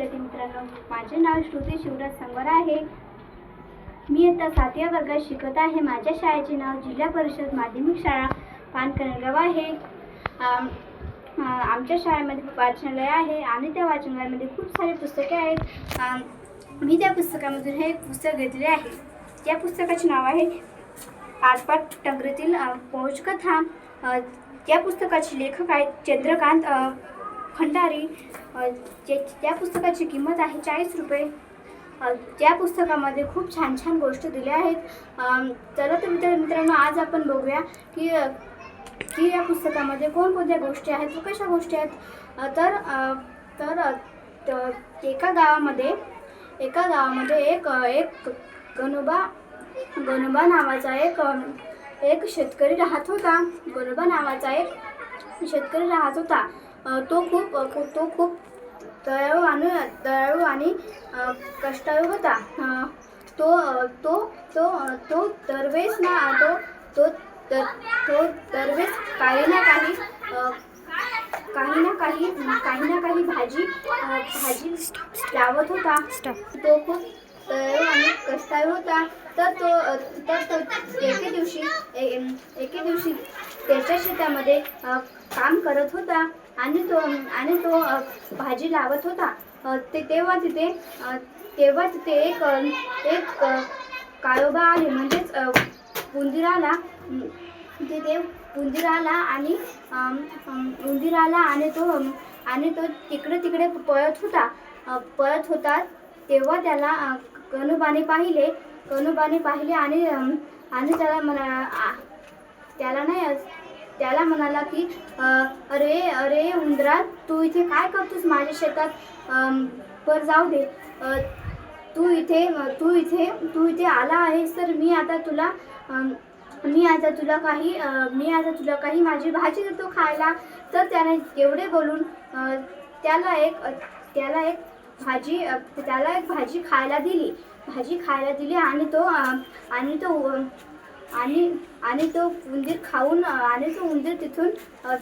विद्यार्थी मित्रांनो माझे नाव श्रुती शिवराज संवर आहे. मी आता सातव्या वर्गात शिकत आहे. माझ्या शाळेचे नाव जिल्हा परिषद माध्यमिक शाळा पानकणगाव आहे. आमच्या शाळेमध्ये वाचनालय आहे आणि त्या वाचनालयामध्ये खूप सारे पुस्तके आहेत. मी त्या पुस्तकामधून हे पुस्तक घेतले आहे. त्या पुस्तकाचे नाव आहे आसपाट टंगरीतील अ, या पुस्तकाचे लेखक आहेत चंद्रकांत खंडारी जे- त्या पुस्तकाची किंमत आहे चाळीस रुपये त्या पुस्तकामध्ये खूप छान छान गोष्टी दिल्या आहेत. चला तर मित्र मित्रांनो आज आपण बघूया की की या पुस्तकामध्ये कोणकोणत्या गोष्टी आहेत व कशा गोष्टी आहेत. तर तर त- एका गावामध्ये एका गावामध्ये एक एक गणोबा गणोबा नावाचा एक एक शेतकरी राहत होता. गणोबा नावाचा एक शेतकरी राहत होता. तो खूप तो खूप दयाळू आणि दयाळू आणि कष्टाळू होता. तो तो तो तो दरवेळेस ना तो तो तो दरवेळेस काही ना काही काही ना काही काही ना काही भाजी भाजी लावत होता. तो खूप दयाळू आणि कष्टाळू होता. तर तो तर तो एके दिवशी ए- एके दिवशी त्याच्या शेतामध्ये काम करत होता आणि तो आणि तो भाजी लावत होता. ते तेव्हा तिथे तेव्हा तिथे एक एक काळोबा आले. म्हणजेच उंदिराला उंदीर आला तिथे उंदीर आला आणि उंदीर आला आणि तो आणि तो तिकडे तिकडे पळत होता. पळत होता तेव्हा त्याला कनुबाने पाहिले. गणोबाने पाहिले आणि आणि त्याला म्हणा त्याला नाही त्याला म्हणाला की अरे अरे उंदरा तू इथे काय करतोस माझ्या शेतात? पर जाऊ दे. तू इथे तू इथे तू इथे आला आहेस तर मी आता तुला मी आता तुला काही मी आता तुला काही माझी भाजी देतो खायला. तर त्याने एवढे बोलून त्याला एक त्याला एक भाजी त्याला एक भाजी खायला दिली. भाजी खायला दिली आणि तो आणि तो आणि आणि तो उंदीर खाऊन आणि तो उंदीर तिथून तेथून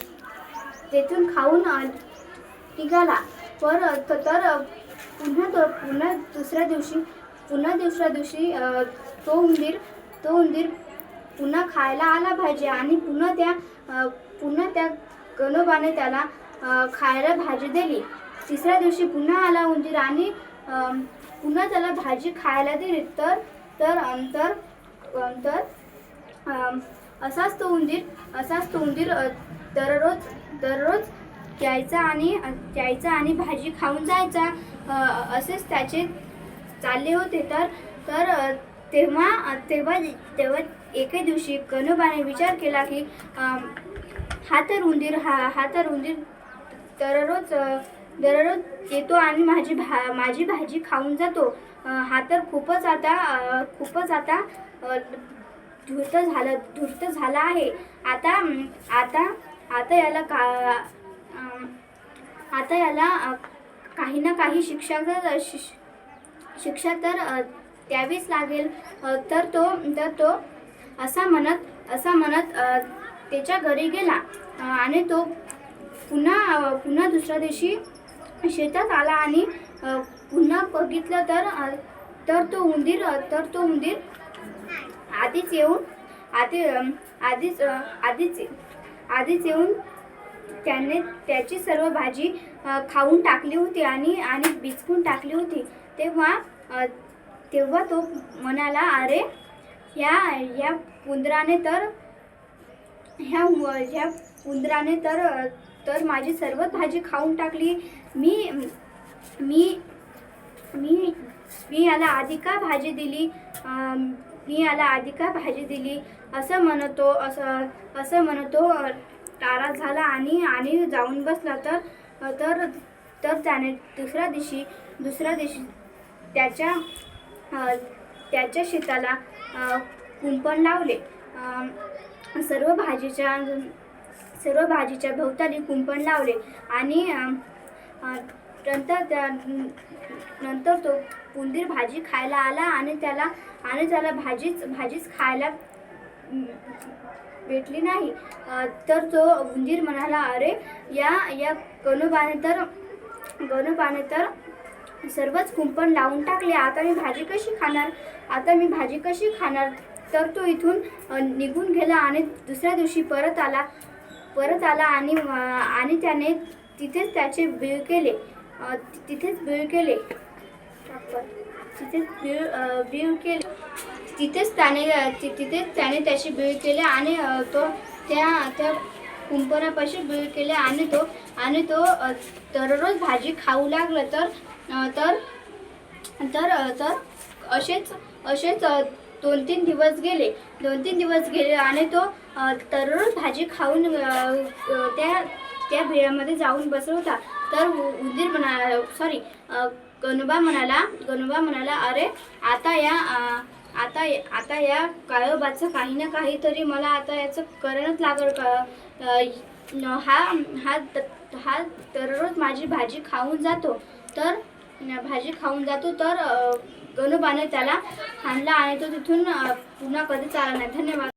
तिथून खाऊन निघाला. पर तर पुन्हा तो पुन्हा दुसऱ्या दिवशी पुन्हा दुसऱ्या दिवशी तो उंदीर तो उंदीर पुन्हा खायला आला भाजी आणि पुन्हा त्या पुन्हा त्या गणोबाने त्याला खायला भाजी दिली. तिसऱ्या दिवशी पुन्हा आला उंदीर आणि पुन्हा त्याला भाजी खायला दिली. तर तर अंतर तर असाच तो उंदीर असाच तो उंदीर दररोज दररोज यायचा आणि यायचा आणि भाजी खाऊन जायचा. असेच त्याचे चालले होते. तर तर तेव्हा तेव्हा तेव्हा एके दिवशी कनोबाने विचार केला की हा तर उंदीर हा हा तर उंदीर दररोज दररोज येतो आणि माझी भा माझी भाजी खाऊन जातो. हा तर खूपच आता खूपच आता धूर्त झालं धूर्त झाला आहे. आता आता आता याला का आता याला काही ना काही शिक्षा तर शिक्षा तर द्यावीच लागेल. तर तो तर तो असा म्हणत असा म्हणत त्याच्या घरी गेला. आणि तो पुन्हा पुन्हा दुसऱ्या दिवशी शेतात आला आणि पुन्हा बघितलं तर तर तो उंदीर तर तो उंदीर आधीच येऊन आधी आधीच आधीच आधीच येऊन त्याने त्याची सर्व भाजी खाऊन टाकली होती आणि आणि बिचकून टाकली होती. तेव्हा तेव्हा तो म्हणाला अरे ह्या ह्या उंदराने तर ह्या ह्या उंदराने तर तर माझी सर्व भाजी खाऊन टाकली. मी मी मी मी याला आधी का भाजी दिली? मी याला आधी का भाजी दिली? असं म्हणतो असं असं म्हणतो. तारा झाला आणि आणि जाऊन बसला तर तर तर त्याने दुसऱ्या दिवशी दुसऱ्या दिवशी त्याच्या त्याच्या शेताला कुंपण लावले. सर्व भाजीच्या सर्व भाजीच्या भोवताली कुंपण लावले आणि नंतर त्या नंतर तो उंदीर भाजी खायला आला आणि त्याला आणि त्याला भाजीच भाजीच खायला भेटली नाही. तर तो उंदीर म्हणाला अरे या या गणोबाने तर गणोबाने तर सर्वच कुंपण लावून टाकले. आता मी भाजी कशी खाणार? आता मी भाजी कशी खाणार? तर तो इथून निघून गेला आणि दुसऱ्या दिवशी परत आला. परत आला आणि आणि त्याने तिथेच त्याचे बीळ केले. तिथेच बीळ केले. तिथेच बीळ बीळ केले. तिथेच त्याने ति- तिथेच त्याने त्याचे बीळ केले आणि तो त्या त्या कुंपणापाशी बीळ केले आणि तो आणि तो दररोज भाजी खाऊ लागला तर तर तर तर असेच असेच दोन तीन दिवस गेले. दोन तीन दिवस गेले आणि तो तररोज दररोज भाजी खाऊन त्या त्या बिळामध्ये जाऊन बसला होता. तर उ- उंदीर म्हणा सॉरी गणोबा म्हणाला गणोबा म्हणाला अरे आता या आता आता या काळोबाचं काही ना काहीतरी मला आता याचं करणच लागल का? हा हा हा दररोज माझी भाजी खाऊन जातो. तर भाजी खाऊन जातो. तर गणोबाने त्याला हाणला आणि तो तिथून पुन्हा कधी चालला नाही. धन्यवाद.